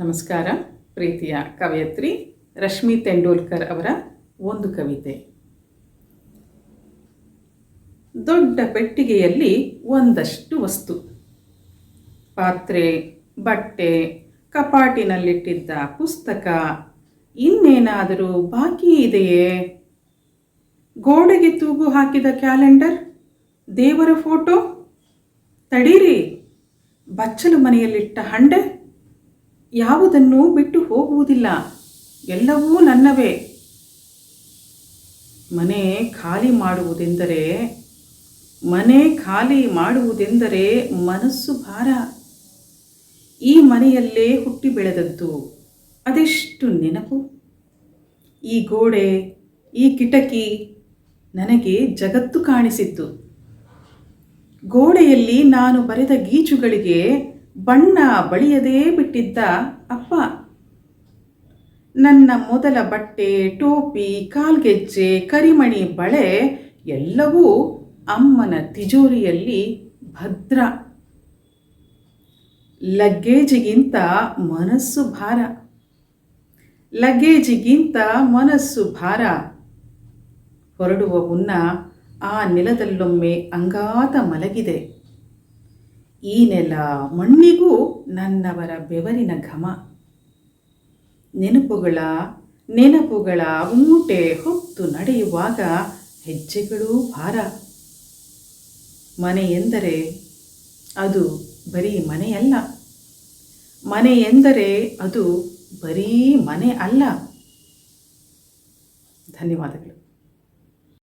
ನಮಸ್ಕಾರ. ಪ್ರೀತಿಯ ಕವಯತ್ರಿ ರಶ್ಮಿ ತೆಂಡೂಲ್ಕರ್ ಅವರ ಒಂದು ಕವಿತೆ. ದೊಡ್ಡ ಪೆಟ್ಟಿಗೆಯಲ್ಲಿ ಒಂದಷ್ಟು ವಸ್ತು. ಪಾತ್ರೆ, ಬಟ್ಟೆ, ಕಪಾಟಿನಲ್ಲಿಟ್ಟಿದ್ದ ಪುಸ್ತಕ, ಇನ್ನೇನಾದರೂ ಬಾಕಿ ಇದೆಯೇ? ಗೋಡೆಗೆ ತೂಗು ಹಾಕಿದ ಕ್ಯಾಲೆಂಡರ್, ದೇವರ ಫೋಟೋ, ತಡೀರಿ. ಬಚ್ಚಲು ಮನೆಯಲ್ಲಿಟ್ಟ ಹಂಡೆ ಯಾವುದನ್ನೂ ಬಿಟ್ಟು ಹೋಗುವುದಿಲ್ಲ. ಎಲ್ಲವೂ ನನ್ನವೇ. ಮನೆ ಖಾಲಿ ಮಾಡುವುದೆಂದರೆ, ಮನೆ ಖಾಲಿ ಮಾಡುವುದೆಂದರೆ ಮನಸ್ಸು ಭಾರ. ಈ ಮನೆಯಲ್ಲೇ ಹುಟ್ಟಿ ಬೆಳೆದದ್ದು. ಅದೆಷ್ಟು ನೆನಪು. ಈ ಗೋಡೆ, ಈ ಕಿಟಕಿ ನನಗೆ ಜಗತ್ತು ಕಾಣಿಸಿತ್ತು. ಗೋಡೆಯಲ್ಲಿ ನಾನು ಬರೆದ ಗೀಚುಗಳಿಗೆ ಬಣ್ಣ ಬಳಿಯದೇ ಬಿಟ್ಟಿದ್ದ ಅಪ್ಪ. ನನ್ನ ಮೊದಲ ಬಟ್ಟೆ, ಟೋಪಿ, ಕಾಲ್ಗೆಜ್ಜೆ, ಕರಿಮಣಿ, ಬಳೆ ಎಲ್ಲವೂ ಅಮ್ಮನ ತಿಜೋರಿಯಲ್ಲಿ ಭದ್ರ. ಲಗ್ಗೇಜಿಗಿಂತ ಮನಸ್ಸು ಭಾರ. ಲಗೇಜಿಗಿಂತ ಮನಸ್ಸು ಭಾರ. ಹೊರಡುವ ಮುನ್ನ ಆ ನೆಲದಲ್ಲೊಮ್ಮೆ ಅಂಗಾತ ಮಲಗಿದೆ. ಈ ನೆಲ ಮಣ್ಣಿಗೂ ನನ್ನವರ ಬೆವರಿನ ಘಮ. ನೆನಪುಗಳ ನೆನಪುಗಳ ಮೂಟೆ ಹೊತ್ತು ನಡೆಯುವಾಗ ಹೆಜ್ಜೆಗಳೂ ಭಾರ. ಮನೆ ಎಂದರೆ ಅದು ಬರೀ ಮನೆಯಲ್ಲ. ಮನೆ ಎಂದರೆ ಅದು ಬರೀ ಮನೆ ಅಲ್ಲ. ಧನ್ಯವಾದಗಳು.